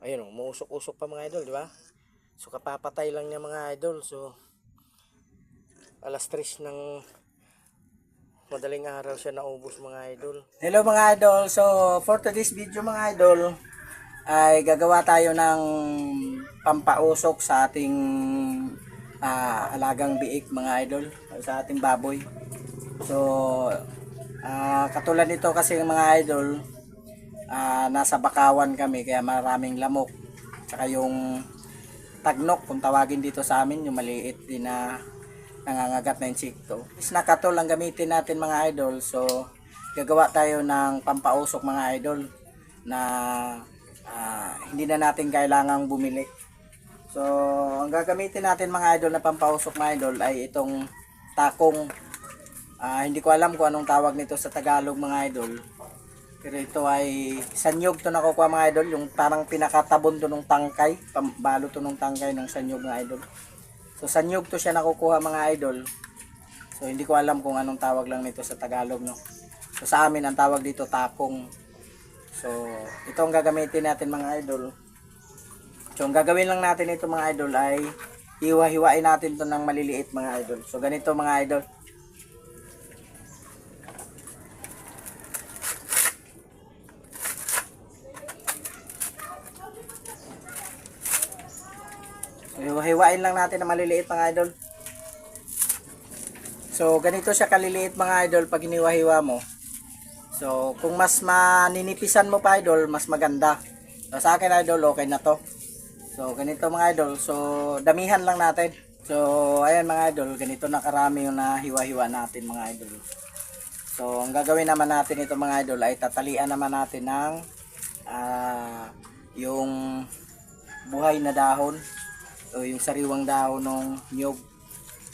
Ayun, oh, umuusok-usok pa mga idol, di ba? So kapapatay lang niya mga idol. So alas 3 ng madaling araw siya naubos mga idol. Hello mga idol. So for today's video mga idol ay gagawa tayo ng pampausok sa ating ah, alagang biik mga idol sa ating baboy. So ah, katulad nito kasi mga idol ah, nasa bakawan kami kaya maraming lamok. Tsaka yung tagnok kung tawagin dito sa amin yung maliit din na nangangagat na insekto. Is nakatol ang gamitin natin mga idol. So gagawa tayo ng pampausok mga idol na ah, hindi na natin kailangang bumili. So ang gagamitin natin mga idol na pampausok mga idol ay itong takong Ah, hindi ko alam kung anong tawag nito sa Tagalog mga idol. Pero ito ay sanyog to nakukuha mga idol, yung parang pinakatabon to ng tangkay, pambalo to ng tangkay ng sanyog mga idol. So sanyog to siya nakukuha mga idol. So hindi ko alam kung anong tawag lang nito sa Tagalog no. So sa amin ang tawag dito takong. So ito ang gagamitin natin mga idol. So ang gagawin lang natin ito mga idol ay hiwa-hiwain natin to ng maliliit mga idol. So ganito mga idol. Hiwain lang natin na maliliit mga idol. So, ganito siya kaliliit mga idol pag hiniwa-hiwa mo. So, kung mas maninipisan mo pa idol, mas maganda. So, sa akin idol, okay na to. So, ganito mga idol. So, damihan lang natin. So, ayan mga idol, ganito na karami yung nahiwa-hiwa natin mga idol. So, ang gagawin naman natin ito mga idol ay tatalian naman natin ng ah, yung buhay na dahon o yung sariwang dahon ng nyug.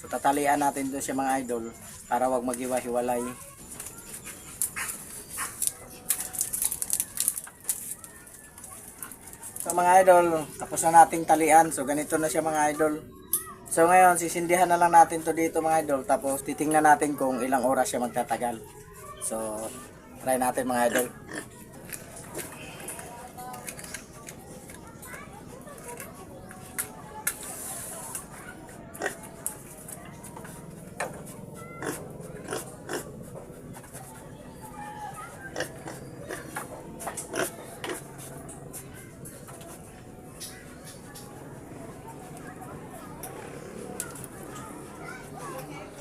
So tatalian natin doon siya mga idol para wag maghiwa-hiwalay. So mga idol, tapos na nating talian. So ganito na siya mga idol. So ngayon, sisindihan na lang natin to dito mga idol. Tapos titingnan natin kung ilang oras siya magtatagal. So, try natin mga idol.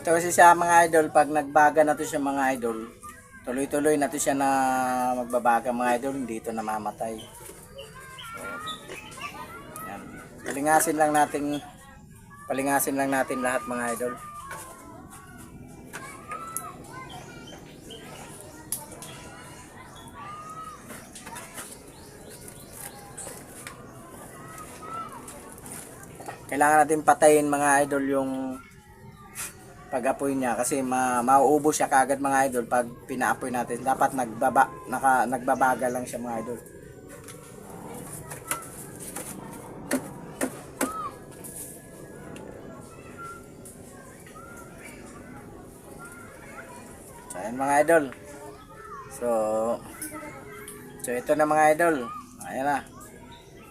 Ito kasi siya mga idol, pag nagbaga na to siya mga idol, tuloy-tuloy na to siya na magbabaga mga idol, hindi ito namamatay. Yan. Palingasin lang natin, palingasin lang natin lahat mga idol. Kailangan natin patayin mga idol yung pag-apoy niya kasi ma mauubos siya kagad mga idol pag pinaapoy natin. Dapat nagbaba naka nagbabaga lang siya mga idol. So ayan mga idol. So So ito na mga idol. Ayan na.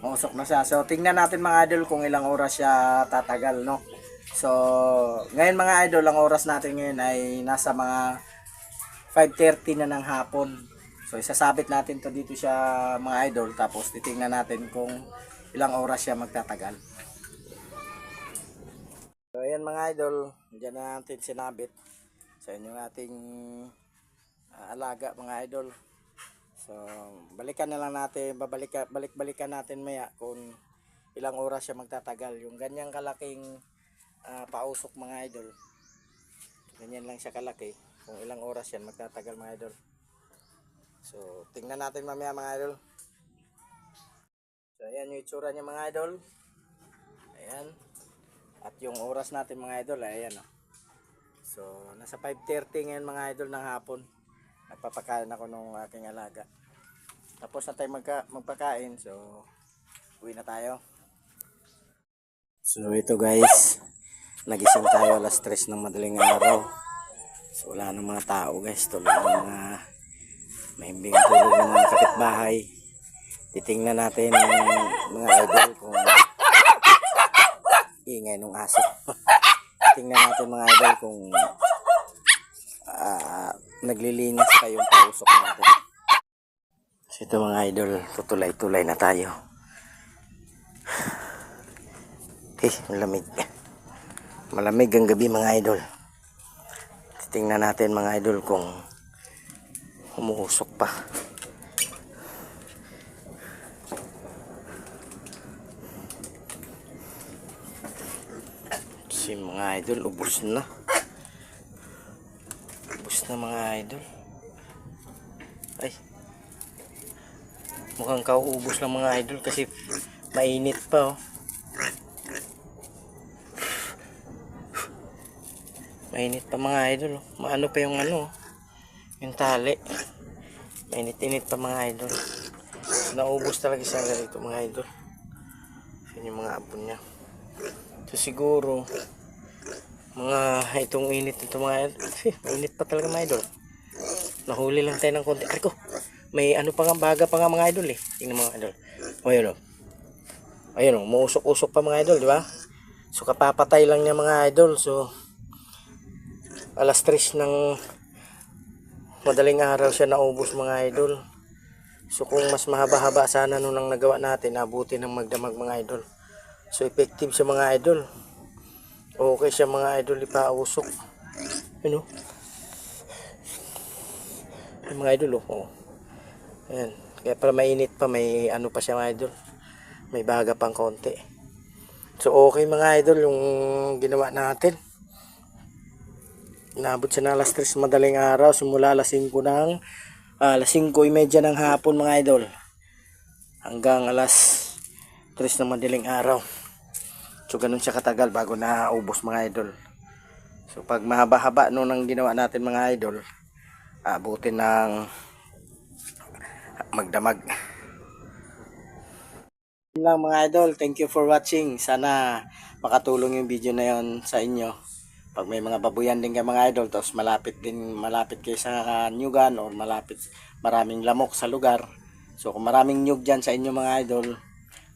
Mausok na siya. So tingnan natin mga idol kung ilang oras siya tatagal no. So, ngayon mga idol, ang oras natin ngayon ay nasa mga 5.30 na ng hapon. So, isasabit natin to dito siya mga idol. Tapos, titingnan natin kung ilang oras siya magtatagal. So, ayan mga idol. Diyan na natin sinabit. Sa inyo ating ah, alaga mga idol. So, balikan na lang natin, babalik balik-balikan natin maya kung ilang oras siya magtatagal. Yung ganyang kalaking ah, pausok mga idol. Ganyan lang siya kalaki. Kung ilang oras yan magtatagal mga idol. So, tingnan natin mamaya mga idol. So, ayan yung itsura niya mga idol. Ayan. At yung oras natin mga idol, ayan oh. So, nasa 5.30 ngayon mga idol ng hapon. Nagpapakain ako nung aking alaga. Tapos na tayo magka, magpakain. So, uwi na tayo. So, ito guys. Nagising tayo alas 3 ng madaling araw. So wala nang mga tao guys. Tulog ng mga mahimbing tulog ng mga kapitbahay. Titingnan natin mga idol kung ingay ng aso. Tingnan natin mga idol kung ah, naglilinis pa yung pausok natin. So ito mga idol, tutulay-tulay na tayo. Eh, malamig. Malamig ang gabi mga idol. Tingnan natin mga idol kung umuusok pa. Si mga idol, ubos na. Ubos na mga idol. Ay. Mukhang kauubos lang mga idol kasi mainit pa oh. Mainit pa mga idol. oh. Maano pa yung ano, oh. yung tali. Mainit-init pa mga idol. Naubos talaga siya ganito mga idol. Yan yung mga abon niya. So siguro, mga itong init nito mga idol. Mainit pa talaga mga idol. Nahuli lang tayo ng konti. Ay ko, may ano pa nga, baga pa nga mga idol eh. Tingnan mga idol. O yun o. Ayun o, muusok-usok pa mga idol, di ba? So kapapatay lang niya mga idol. So, alas 3 ng madaling araw siya naubos mga idol. So kung mas mahaba-haba sana nung nang nagawa natin, abutin ng magdamag mga idol. So effective sa mga idol. Okay siya mga idol ipausok. Ano? Yung mga idol oh. oh. Ayan. Kaya para mainit pa, may ano pa siya mga idol. May baga pang konti. So okay mga idol yung ginawa natin. Inabot siya na alas 3 madaling araw. Simula alas 5 ng ah, alas 5.30 ng hapon mga idol. Hanggang alas 3 ng madaling araw. So ganun siya katagal bago naubos mga idol. So pag mahaba-haba no nang ginawa natin mga idol, abutin ng magdamag. Lang mga idol, thank you for watching. Sana makatulong yung video na yon sa inyo. Pag may mga babuyan din kayo mga idol, tapos malapit din, malapit kayo sa nyugan or malapit, maraming lamok sa lugar. So kung maraming nyug dyan sa inyo mga idol,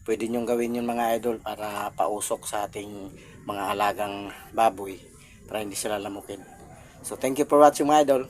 pwede nyong gawin yun mga idol para pausok sa ating mga alagang baboy para hindi sila lamukin. So thank you for watching mga idol.